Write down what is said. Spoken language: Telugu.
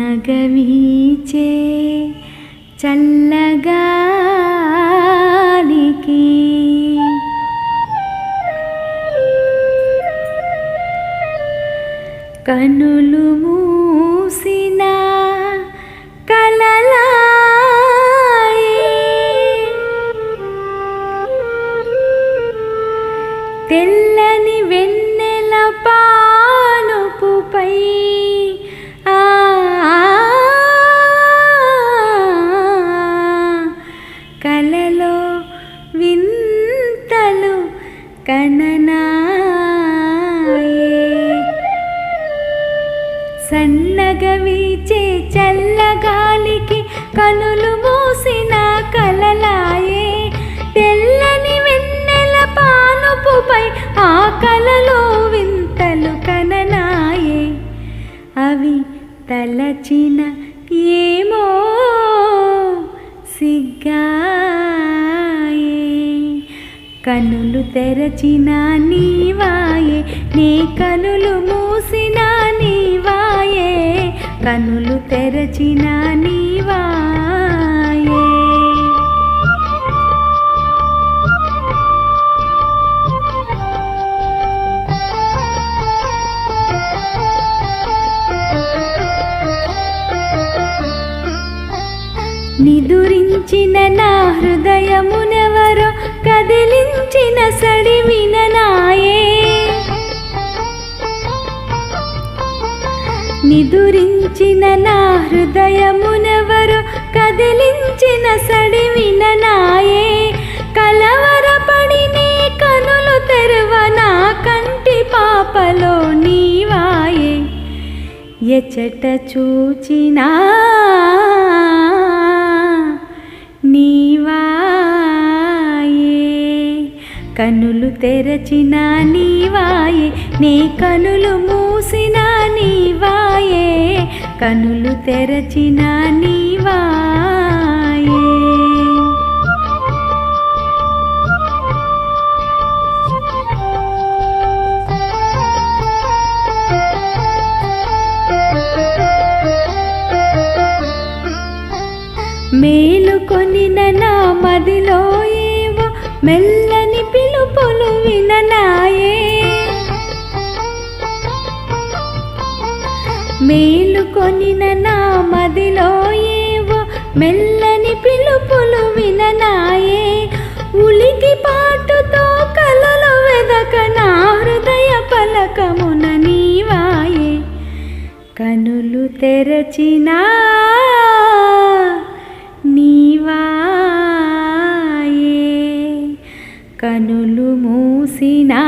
నగవీచే చల్లగాలికి. కనులు సన్నగా వీచే చల్లగాలికి కనులు మూసిన కలలాయే. తెల్లని వెన్నెల పానుపుపై ఆ కలలో వింతలు కననాయే అవి తలచిన ఏమో సిగ్గా కనులు తెరచిన నీవాయే నీ కనులు మూసిన నీవాయే కనులు తెరచిన నీవాయే. నిదురించిన నా నిదురించిన నా హృదయమునెవరు కదిలించిన సడి నాయే. కలవరపడి నీ కనులు తెరవ నా కంటి పాపలో నీవాయే. ఎచట చూచినా కనులు తెరచిన నీవాయే నీ కనులు మూసిన నీవాయే కనులు తెరచిన నీవాయే. మేలుకొనిన నా మదిలో ఏవో మెల్ల పిలుపులు విననాయే. మేలుకొనిన నా మదిలో ఏవో మెల్లని పిలుపులు విననాయే. ఉలికి పాటుతో కలలు వెదక నా హృదయ పలకమున నీవాయే. కనులు తెరచినా சினா